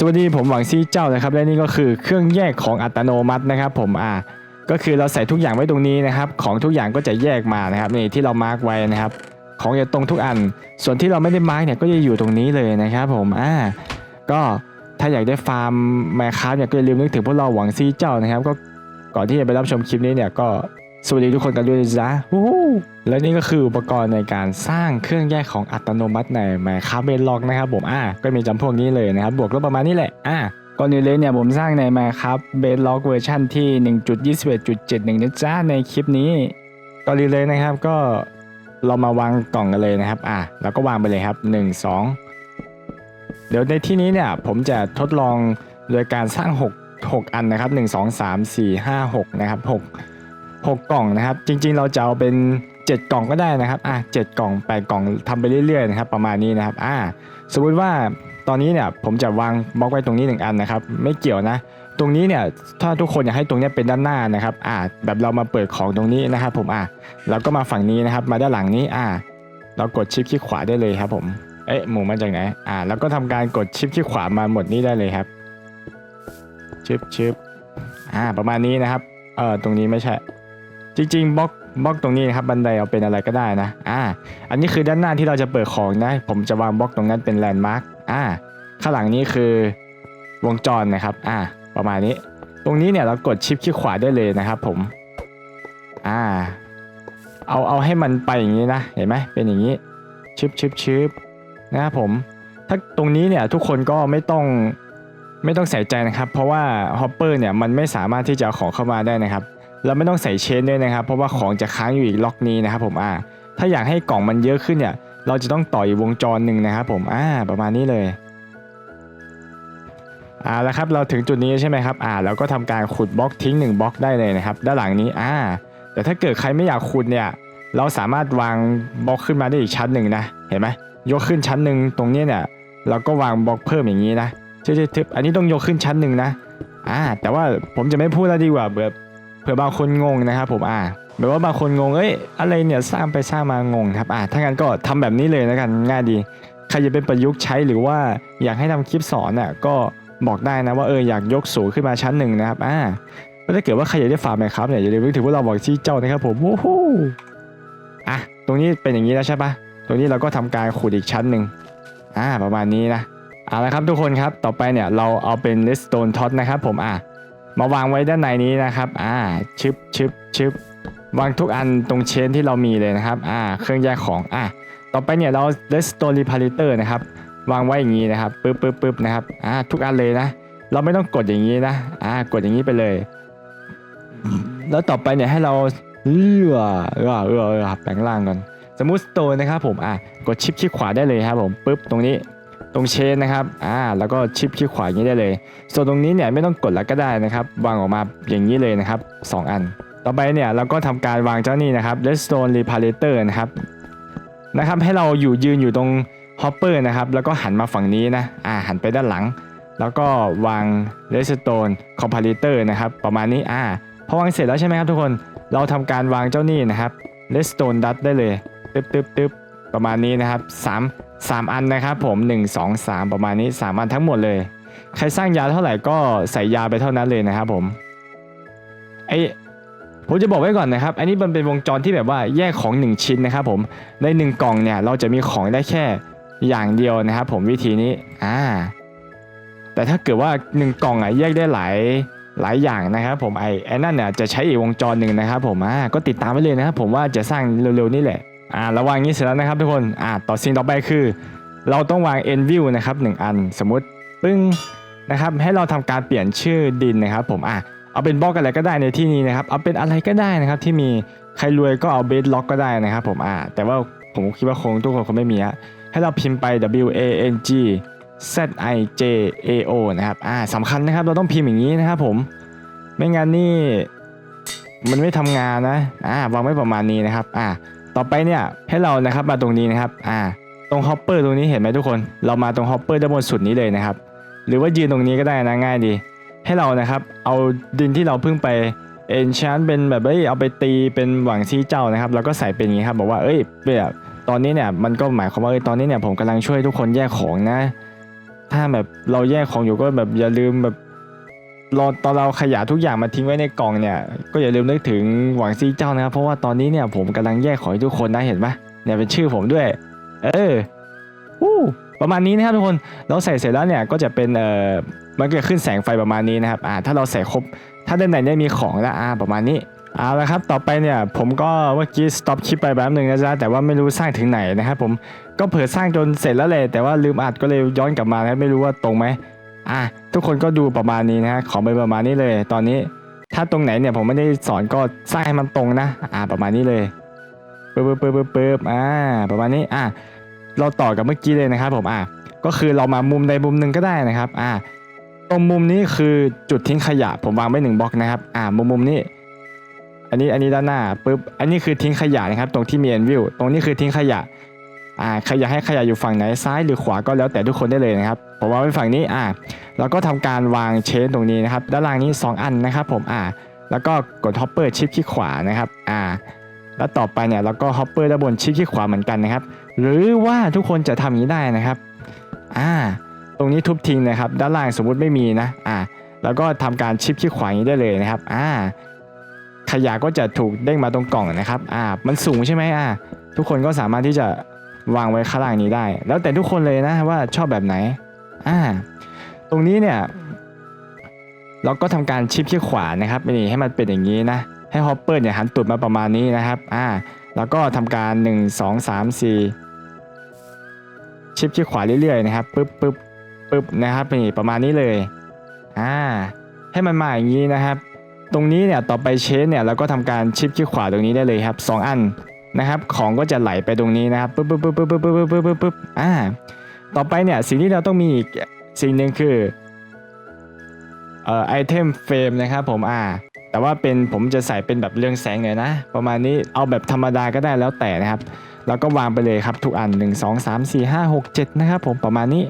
สวัสดีผมหวังซี่เจ้านะครับและนี่ก็คือเครื่องแยกของอัตโนมัตินะครับ ผมอ่าก็คือเราใส่ทุกอย่างไว้ตรงนี้นะครับ ของทุกอย่างก็จะแยกมานะครับนี่ที่เรามาร์กไว้นะครับ ของจะตรงทุกอัน ส่วนที่เราไม่ได้มาร์กเนี่ยก็จะอยู่ตรงนี้เลยนะครับ ผมอ่าก็ถ้าอยากได้ฟาร์มแมคคาเนี่ยก็อย่าลืมนึกถึงพวกเราหวังซี่เจ้านะครับ ก็ก่อนที่จะไปรับชมคลิปนี้เนี่ยก็ สวัสดีทุกคนกันด้วยนะจ๊ะวู้ฮู้และนี่ก็คืออุปกรณ์ในการสร้างเครื่องแยกของอัตโนมัติในแมคคาเบนล็อกนะครับผมอ่าก็มีจำพวกนี้เลยนะครับ บวกลบประมาณนี้แหละอ่าก่อนอื่นเลยเนี่ยผมสร้างใน Minecraft Bedrock เวอร์ชันที่ 1.21.71นะจ๊ะในคลิปนี้ก่อนอื่นเลยนะครับก็เรามาวางกล่องกันเลยนะครับอะแล้วก็วางไปเลยครับ 1 2 เดี๋ยวในที่นี้เนี่ยผมจะทดลองโดยการสร้าง 6 6 อันนะครับ 1 2 3 4 5 6 นะครับ 6 6 กล่องนะครับ จริง ๆ เราจะเอาเป็น 7 กล่องก็ได้นะครับอะ7กล่อง 8 กล่องทำไปเรื่อยๆนะครับ ประมาณนี้นะครับอะสมมติว่าตอนนี้เนี่ยผมจะวางบล็อกไว้ตรงนี้หนึ่งอันนะครับ ไม่เกี่ยวนะ ตรงนี้เนี่ยถ้าทุกคนอยากให้ตรงนี้เป็นด้านหน้านะครับอ่าแบบเรามาเปิดของตรงนี้นะครับ ผมอ่าแล้วก็มาฝั่งนี้นะครับ มาด้านหลังนี้อ่าเรากดชิปคลิกขวาได้เลยครับผมเอ๊ะหมูมาจากไหนอ่าแล้วก็ทำการกดชิปคลิกขวามาหมดนี้ได้เลยครับชิปชิปอ่าประมาณนี้นะครับเออตรงนี้ไม่ใช่ จริงๆบล็อกบล็อกตรงนี้นะครับบันไดเอาเป็นอะไรก็ได้นะอ่าอันนี้คือด้านหน้าที่เราจะเปิดของนะ ผมจะวางบล็อกตรงนั้นเป็นแลนด์มาร์คอ่าข้างหลังนี้คือวงจรนะครับอ่าประมาณนี้ ตรงนี้เนี่ยเรากดชิปคลิกขวาได้เลยนะครับผมอ่าเอาเอาให้มันไปอย่างนี้นะเห็นไหมเป็นอย่างนี้ชิปชิปชิปนะครับผมถ้าตรงนี้เนี่ยทุกคนก็ไม่ต้องไม่ต้องใส่ใจนะครับ เพราะว่าฮอปเปอร์เนี่ยมันไม่สามารถที่จะของเข้ามาได้นะครับ เราไม่ต้องใส่เชนด้วยนะครับ เพราะว่าของจะค้างอยู่อีกล็อกนี้นะครับผมอ่าถ้าอยากให้กล่องมันเยอะขึ้นเนี่ย เราจะต้องต่ออีกวงจรหนึ่งนะครับผมอ่าประมาณนี้เลยอ่าแล้วครับเราถึงจุดนี้ใช่ไหมครับอ่าเราก็ทำการขุดบล็อกทิ้งหนึ่งบล็อกได้เลยนะครับ ด้านหลังนี้อ่า แต่ถ้าเกิดใครไม่อยากขุดเนี่ยเราสามารถวางบล็อกขึ้นมาได้อีกชั้นหนึ่งนะเห็นไหมยกขึ้นชั้นหนึ่งตรงนี้เนี่ยเราก็วางบล็อกเพิ่มอย่างนี้นะทึบๆอันนี้ต้องยกขึ้นชั้นหนึ่งนะอ่าแต่ว่าผมจะไม่พูดแล้วดีกว่าเบื่อเผื่อบางคนงงนะครับผมอ่าแบบว่าบางคนงงเอ้ยอะไรเนี่ยสร้างไปสร้างมางงครับอ่าถ้างั้นก็ทำแบบนี้เลยแล้วกันง่ายดีใครจะเป็นประยุกต์ใช้หรือว่าอยากให้ทำคลิปสอนน่ะก็บอกได้นะว่าเอออยากยกสูงขึ้นมาชั้นหนึ่งนะครับอ่าถ้าเกิดว่าใครอยากได้ฟาร์มครับเนี่ยอย่าลืมนึกถึงพวกเราบอกที่เจ้านะครับผมโอ้โหอะตรงนี้เป็นอย่างนี้แล้วใช่ปะตรงนี้เราก็ทำการขุดอีกชั้นหนึ่งอ่าประมาณนี้นะเอาละครับทุกคนครับต่อไปเนี่ยเราเอาเป็น redstone tot นะครับผมอะ มาวางไว้ด้านในนี้นะครับอ่าชึบชึบชึบวางทุกอันตรงเชนที่เรามีเลยนะครับอ่าเครื่องแยกของอ่าต่อไปเนี่ยเรา redstone reparator นะครับวางไว้อย่างนี้นะครับปึ๊บปึ๊บปึ๊บนะครับอ่าทุกอันเลยนะ เราไม่ต้องกดอย่างนี้นะอ่ากดอย่างนี้ไปเลย แล้วต่อไปเนี่ยให้เราเลือเออเออเอแปลงร่างก่อนสมมุติ stone นะครับผมอะกดชิปคลิกขวาได้เลยครับผมปึ๊บตรงนี้ ตรงเชนนะครับ อ่า แล้วก็ชิปคลิกขวาอย่างนี้ได้เลย ส่วนตรงนี้เนี่ยไม่ต้องกดแล้วก็ได้นะครับ วางออกมาอย่างนี้เลยนะครับสองอัน ต่อไปเนี่ยเราก็ทำการวางเจ้านี่นะครับ redstone reparator นะครับ นะครับ ให้เราอยู่ยืนอยู่ตรง hopper นะครับ แล้วก็หันมาฝั่งนี้นะ อ่า หันไปด้านหลัง แล้วก็วาง redstone comparator นะครับ ประมาณนี้ อ่า พอวางเสร็จแล้วใช่ไหมครับทุกคน เราทำการวางเจ้านี่นะครับ redstone dot ได้เลย ตึ๊บตึ๊บตึ๊บประมาณนี้นะครับสามสามอันนะครับผม 1 2 3 ประมาณนี้ 3 อันทั้งหมดเลย ใครสร้างยาเท่าไหร่ก็ใส่ยาไปเท่านั้นเลยนะครับผมไอผมจะบอกไว้ก่อนนะครับ อันนี้มันเป็นวงจรที่แบบว่าแยกของ 1 ชิ้นนะครับผม ใน 1 กล่องเนี่ยเราจะมีของได้แค่อย่างเดียวนะครับผมวิธีนี้ อ่า แต่ถ้าเกิดว่า 1 กล่องอะแยกได้หลายหลายอย่างนะครับผมไอไอ้นั่นเนี่ยจะใช้อีกวงจรหนึ่งนะครับผมอ่าก็ติดตามไว้เลยนะครับผมว่าจะสร้างเร็วๆนี่แหละ อ่าระวางนี้เสร็จแล้วนะครับทุกคนอ่าต่อสิ่งต่อไปคือ เราต้องวาง end view นะครับหนึ่งอันสมมุติปึ้งนะครับให้เราทำการเปลี่ยนชื่อดินนะครับ ผมอะเอาเป็นบล็อกอะไรก็ได้ในที่นี้นะครับเอาเป็นอะไรก็ได้นะครับที่มีใครรวยก็เอาเบสล็อกก็ได้นะครับ ผมอะแต่ว่าผมคิดว่าคงทุกคนคงไม่มีอะให้เราพิมพ์ไป w a n g z i j a o นะครับอ่าสำคัญนะครับเราต้องพิมพ์อย่างนี้นะครับผมไม่งั้นนี่มันไม่ทำงานนะอ่าวางไว้ประมาณนี้นะครับอ่า ต่อไปเนี่ยให้เรานะครับมาตรงนี้นะครับอ่าตรงฮอปเปอร์ตรงนี้เห็นไหมทุกคน เรามาตรงฮอปเปอร์ด้านบนสุดนี้เลยนะครับ หรือว่ายืนตรงนี้ก็ได้นะง่ายดี ให้เรานะครับเอาดินที่เราเพิ่งไปเอนชานเป็นแบบเอ้ยเอาไปตีเป็นหวังซีเจ้านะครับ แล้วก็ใส่เป็นอย่างนี้ครับบอกว่าเอ้ยแบบตอนนี้เนี่ยมันก็หมายความว่าเอ้ยตอนนี้เนี่ยผมกำลังช่วยทุกคนแยกของนะ ถ้าแบบเราแยกของอยู่ก็แบบอย่าลืมแบบ รอตอนเราขยะทุกอย่างมาทิ้งไว้ในกล่องเนี่ย ก็อย่าลืมนึกถึงหวังซีเจ้านะครับ เพราะว่าตอนนี้เนี่ยผมกำลังแยกของให้ทุกคนนะเห็นปะเนี่ยเป็นชื่อผมด้วย เออวู้ประมาณนี้นะครับทุกคนเราใส่เสร็จแล้วเนี่ยก็จะเป็นเอ่อมันก็จะขึ้นแสงไฟประมาณนี้นะครับอ่าถ้าเราใส่ครบ ถ้าด้านในเนี่ยมีของแล้วอ่าประมาณนี้เอาละครับ ต่อไปเนี่ยผมก็เมื่อกี้สต็อปคลิปไปแป๊บหนึ่งนะจ๊ะแต่ว่าไม่รู้สร้างถึงไหนนะครับผมก็เผื่อสร้างจนเสร็จแล้วเลยแต่ว่าลืมอัดก็เลยย้อนกลับมานะไม่รู้ว่าตรงไหม อะทุกคนก็ดูประมาณนี้นะฮะขอไปประมาณนี้เลย ตอนนี้ถ้าตรงไหนเนี่ยผมไม่ได้สอนก็สร้างให้มันตรงนะ อ่าประมาณนี้เลยปึ๊บปึ๊บปึ๊บปึ๊บปึ๊บอ่าประมาณนี้อะเราต่อกับเมื่อกี้เลยนะครับผมอะก็คือเรามามุมใดมุมหนึ่งก็ได้นะครับอ่าตรงมุมนี้คือจุดทิ้งขยะ ผมวางไว้หนึ่งบล็อกนะครับอ่ามุมมุมนี้ อันนี้อันนี้ด้านหน้าปุ๊บอันนี้คือทิ้งขยะนะครับ ตรงที่มี end view ตรงนี้คือทิ้งขยะ อ่าขยะให้ขยะอยู่ฝั่งไหนซ้ายหรือขวาก็แล้วแต่ทุกคนได้เลยนะครับผมวางไว้ฝั่งนี้อ่าแล้วก็ทำการวางเชนตรงนี้นะครับ ด้านล่างนี้ 2 อันนะครับ ผมอ่าแล้วก็กดฮอปเปอร์ชิปที่ขวานะครับอ่าแล้วต่อไปเนี่ยเราก็ฮอปเปอร์ด้านบนชิปที่ขวาเหมือนกันนะครับ หรือว่าทุกคนจะทำอย่างนี้ได้นะครับอ่าตรงนี้ทุบทิ้งนะครับ ด้านล่างสมมุติไม่มีนะอ่าแล้วก็ทำการชิปที่ขวาอย่างนี้ได้เลยนะครับอ่าขยะก็จะถูกเด้งมาตรงกล่องนะครับอ่ามันสูงใช่ไหมอ่าทุกคนก็สามารถที่จะ วางไว้ข้างล่างนี้ได้ แล้วแต่ทุกคนเลยนะว่าชอบแบบไหนอ่าตรงนี้เนี่ยเราก็ทำการชิปที่ขวานะครับนี่ให้มันเป็นอย่างนี้นะ ให้ฮอปเปอร์เนี่ยหันตูดมาประมาณนี้นะครับอ่าแล้วก็ทำการ 1 2 3 4 ชิปที่ขวาเรื่อยๆนะครับปึ๊บปึ๊บปึ๊บนะครับนี่ประมาณนี้เลยอ่าให้มันมาอย่างนี้นะครับ ตรงนี้เนี่ยต่อไปเชนเนี่ยเราก็ทำการชิปที่ขวาตรงนี้ได้เลยครับสองอัน นะครับของก็จะไหลไปตรงนี้นะครับปึ๊บปึ๊บปึ๊บปึ๊บปึ๊บปึ๊บปึ๊บปึ๊บปึ๊บอ่าต่อไปเนี่ยสิ่งที่เราต้องมีอีกสิ่งหนึ่งคือเอ่อไอเทมเฟรมนะครับผมอ่าแต่ว่าเป็นผมจะใส่เป็นแบบเรื่องแสงหน่อยนะ ประมาณนี้เอาแบบธรรมดาก็ได้แล้วแต่นะครับ แล้วก็วางไปเลยครับทุกอัน 1 2 3 4 5 6 7 นะครับผมประมาณนี้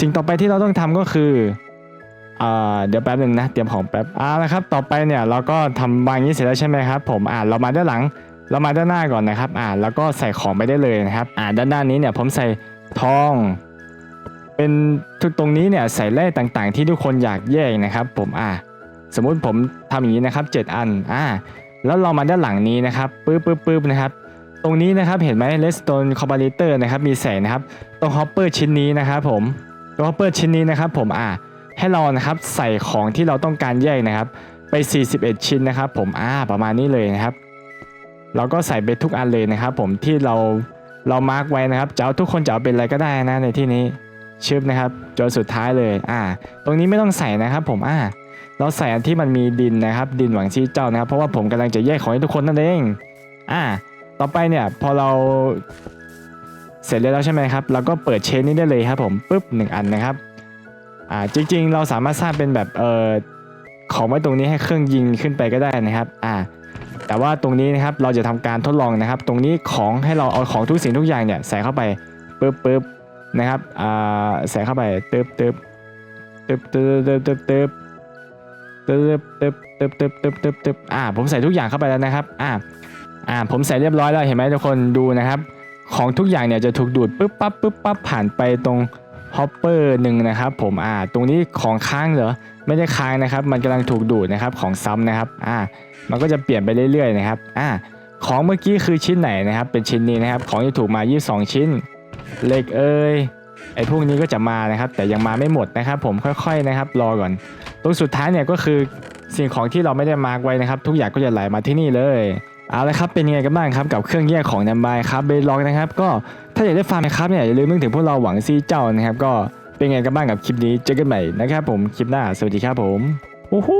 สิ่งต่อไปที่เราต้องทำก็คืออ่าเดี๋ยวแป๊บหนึ่งนะเตรียมของแป๊บอ่าแล้วครับ ต่อไปเนี่ยเราก็ทำวางอย่างนี้เสร็จแล้วใช่ไหมครับผมอ่าเรามาด้านหลัง เรามาด้านหน้าก่อนนะครับอ่าแล้วก็ใส่ของไปได้เลยนะครับอ่าด้านหน้านี้เนี่ยผมใส่ทอง เป็นทุกตรงนี้เนี่ยใส่แร่ต่างๆ ที่ทุกคนอยากแยกนะครับ ผมอ่าสมมุติผมทำอย่างนี้นะครับ 7 อันอ่าแล้วเรามาด้านหลังนี้นะครับปึ๊บปึ๊บปึ๊บนะครับตรงนี้นะครับเห็นไหม Redstone Comparator นะครับมีแสงนะครับตรง Hopper ชิ้นนี้นะครับผมตรง Hopper ชิ้นนี้นะครับผมอ่าให้เรานะครับใส่ของที่เราต้องการแยกนะครับ ไป 41 ชิ้นนะครับ ผมอ่าประมาณนี้เลยนะครับ เราก็ใส่ไปทุกอันเลยนะครับ ผมที่เราเรามาร์กไว้นะครับจะเอาทุกคนจะเอาเป็นอะไรก็ได้นะในที่นี้ชึบนะครับจนสุดท้ายเลยอ่า ตรงนี้ไม่ต้องใส่นะครับ ผมอ่าเราใส่อันที่มันมีดินนะครับ ดินหวังชี้เจ้านะครับ เพราะว่าผมกำลังจะแยกของให้ทุกคนนั่นเองอ่าต่อไปเนี่ยพอเราเสร็จแล้วใช่ไหมครับเราก็เปิดเชนนี้ได้เลยครับผมปุ๊บหนึ่งอันนะครับอ่าจริง ๆ เราสามารถสร้างเป็นแบบเอ่อของไว้ตรงนี้ให้เครื่องยิงขึ้นไปก็ได้นะครับอ่า แต่ว่าตรงนี้นะครับเราจะทำการทดลองนะครับ ตรงนี้ของให้เราเอาของทุกสิ่งทุกอย่างเนี่ยใส่เข้าไปปุ๊บปุ๊บนะครับอ่าใส่เข้าไปเตึบเตึบเตึบเตึบเตึบเตึบเตึบเตึบตึบตึบตึบตึบตึบตึบอ่าผมใส่ทุกอย่างเข้าไปแล้วนะครับอ่าอ่าผมใส่เรียบร้อยแล้วเห็นไหมทุกคนดูนะครับ ของทุกอย่างเนี่ยจะถูกดูดปุ๊บปั๊บปุ๊บปั๊บผ่านไปตรง ฮอปเปอร์หนึ่งนะครับผมอ่าตรงนี้ของค้างเหรอไม่ได้ค้างนะครับ มันกำลังถูกดูดนะครับของซ้ำนะครับอ่ามันก็จะเปลี่ยนไปเรื่อยๆนะครับอ่าของเมื่อกี้คือชิ้นไหนนะครับ เป็นชิ้นนี้นะครับ ของที่ถูกมา 22 ชิ้นเหล็กเอ้ยไอ้พวกนี้ก็จะมานะครับ แต่ยังมาไม่หมดนะครับ ผมค่อยๆนะครับ รอก่อน ตรงสุดท้ายเนี่ยก็คือสิ่งของที่เราไม่ได้มาร์กไว้นะครับ ทุกอย่างก็จะไหลมาที่นี่เลยเอาละครับเป็นยังไงกันบ้างครับกับเครื่องแยกของนัมบายครับเบล็อกนะครับ ก็ ถ้าอยากได้ฟาร์มนะครับเนี่ยอย่าลืมนึกถึงพวกเราหวังซีเจ้านะครับ ก็เป็นไงกันบ้างกับคลิปนี้เจอกันใหม่นะครับผมคลิปหน้าสวัสดีครับผมโอ้โห